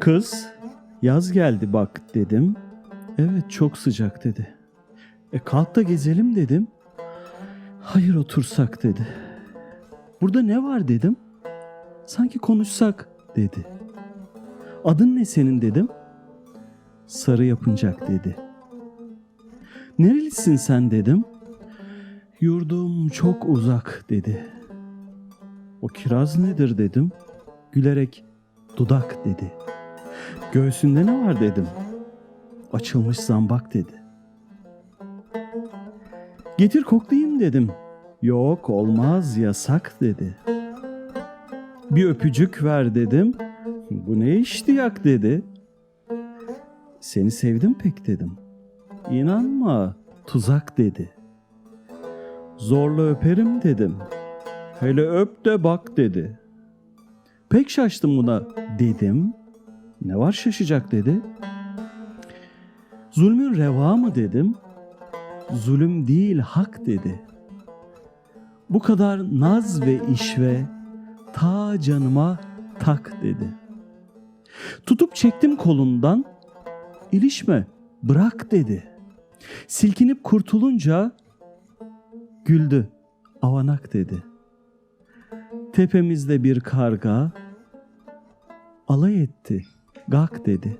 Kız, yaz geldi bak dedim. Evet çok sıcak dedi. E kalk da gezelim dedim. Hayır otursak dedi. Burada ne var dedim. Sanki konuşsak dedi. Adın ne senin dedim. Sarı yapıncak dedi. Nerelisin sen dedim. Yurdum çok uzak dedi. O kiraz nedir dedim. Gülerek dudak dedi. Göğsünde ne var dedim. Açılmış zambak dedi. Getir koklayayım dedim. Yok olmaz yasak dedi. Bir öpücük ver dedim. Bu ne iştiyak dedi. Seni sevdim pek dedim. İnanma tuzak dedi. Zorla öperim dedim. Hele öp de bak dedi. Pek şaştım buna dedim. Ne var şaşacak dedi. Zulmün reva mı dedim. Zulüm değil hak dedi. Bu kadar naz ve işve ta canıma tak dedi. Tutup çektim kolundan ilişme bırak dedi. Silkinip kurtulunca güldü avanak dedi. Tepemizde bir karga alay etti gak dedi.